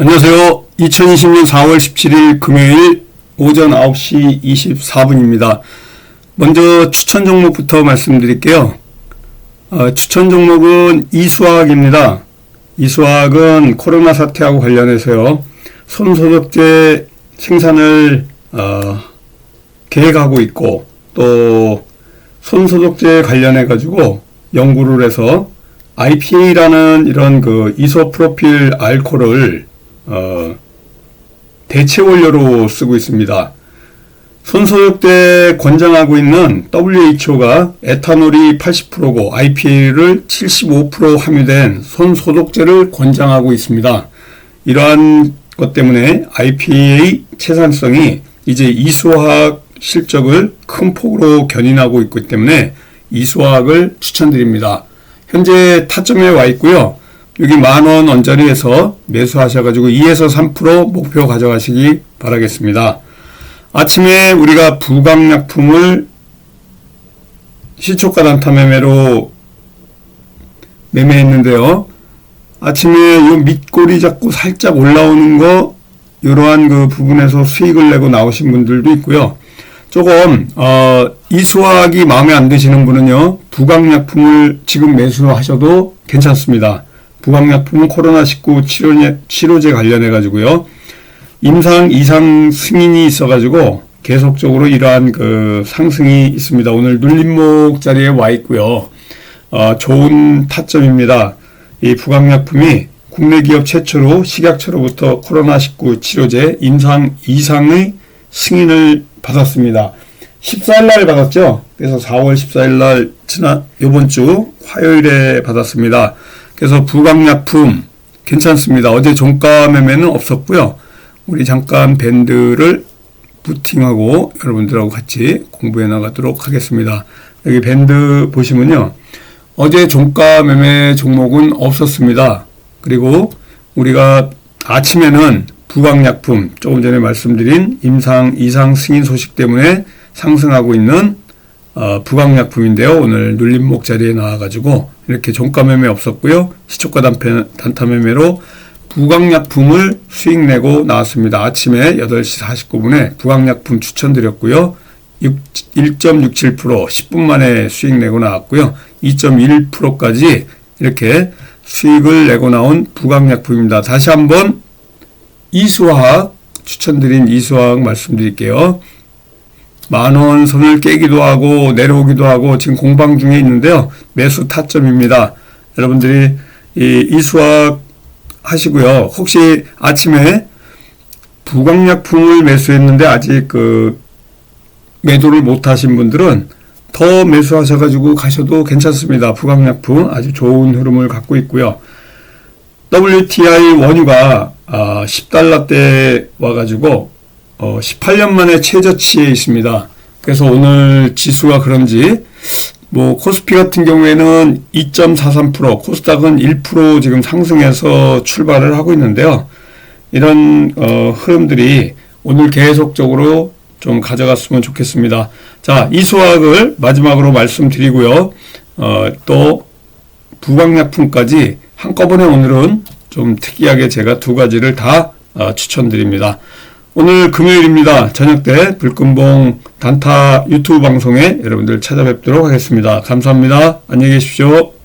안녕하세요. 2020년 4월 17일 금요일 오전 9시 24분입니다. 먼저 추천 종목부터 말씀드릴게요. 어, 추천 종목은 이수화학입니다. 이수화학은 코로나 사태하고 관련해서요. 손소독제 생산을 어, 계획하고 있고 또 손소독제 관련해 가지고 연구를 해서 IPA라는 이런 그 이소프로필 알코올을 어, 대체 원료로 쓰고 있습니다. 손소독때 권장하고 있는 WHO가 에탄올이 80%고 IPA를 75% 함유된 손소독제를 권장하고 있습니다. 이러한 것 때문에 IPA 채산성이 이제 이수화학 실적을 큰 폭으로 견인하고 있기 때문에 이수화학을 추천드립니다. 현재 타점에 와 있고요. 여기 만원 언저리에서 매수하셔가지고 2에서 3% 목표 가져가시기 바라겠습니다. 아침에 우리가 부강약품을 시초가 단타 매매로 매매했는데요. 아침에 요 밑골이 자꾸 살짝 올라오는 거 이러한 그 부분에서 수익을 내고 나오신 분들도 있고요. 조금 어, 이수학이 마음에 안 드시는 분은요. 부강약품을 지금 매수하셔도 괜찮습니다. 부강약품은 코로나19 치료제, 치료제 관련해 가지고요. 임상 이상 승인이 있어 가지고 계속적으로 이러한 그 상승이 있습니다. 오늘 눌림목 자리에 와 있고요. 어, 좋은 타점입니다. 이 부강약품이 국내 기업 최초로 식약처로부터 코로나19 치료제 임상 이상의 승인을 받았습니다. 14일 날 받았죠. 그래서 4월 14일 날 지난 요번 주 화요일에 받았습니다. 그래서 부강약품 괜찮습니다. 어제 종가 매매는 없었고요. 우리 잠깐 밴드를 부팅하고 여러분들하고 같이 공부해 나가도록 하겠습니다. 여기 밴드 보시면요. 어제 종가 매매 종목은 없었습니다. 그리고 우리가 아침에는 부강약품 조금 전에 말씀드린 임상 이상 승인 소식 때문에 상승하고 있는 어, 부강약품인데요. 오늘 눌림목 자리에 나와가지고 이렇게 종가 매매 없었고요. 시초가 단타, 매매로 부강약품을 수익 내고 나왔습니다. 아침에 8시 49분에 부강약품 추천드렸고요. 1.67% 10분 만에 수익 내고 나왔고요. 2.1%까지 이렇게 수익을 내고 나온 부강약품입니다. 다시 한번 이수화학 추천드린 이수화학 말씀드릴게요. 만원 선을 깨기도 하고 내려오기도 하고 지금 공방 중에 있는데요. 매수 타점입니다. 여러분들이 이 이수화학 하시고요. 혹시 아침에 부강약품을 매수했는데 아직 그 매도를 못 하신 분들은 더 매수하셔가지고 가셔도 괜찮습니다. 부강약품 아주 좋은 흐름을 갖고 있고요. WTI 원유가 10달러대 와가지고 18년 만에 최저치에 있습니다. 그래서 오늘 지수가 그런지 뭐 코스피 같은 경우에는 2.43% 코스닥은 1% 지금 상승해서 출발을 하고 있는데요. 이런 어, 흐름들이 오늘 계속적으로 좀 가져갔으면 좋겠습니다. 자, 이 수학을 마지막으로 말씀드리고요. 어, 또 부강약품까지 한꺼번에 오늘은 좀 특이하게 제가 두 가지를 다 어, 추천드립니다. 오늘 금요일입니다. 저녁 때 불금봉 단타 유튜브 방송에 여러분들 찾아뵙도록 하겠습니다. 감사합니다. 안녕히 계십시오.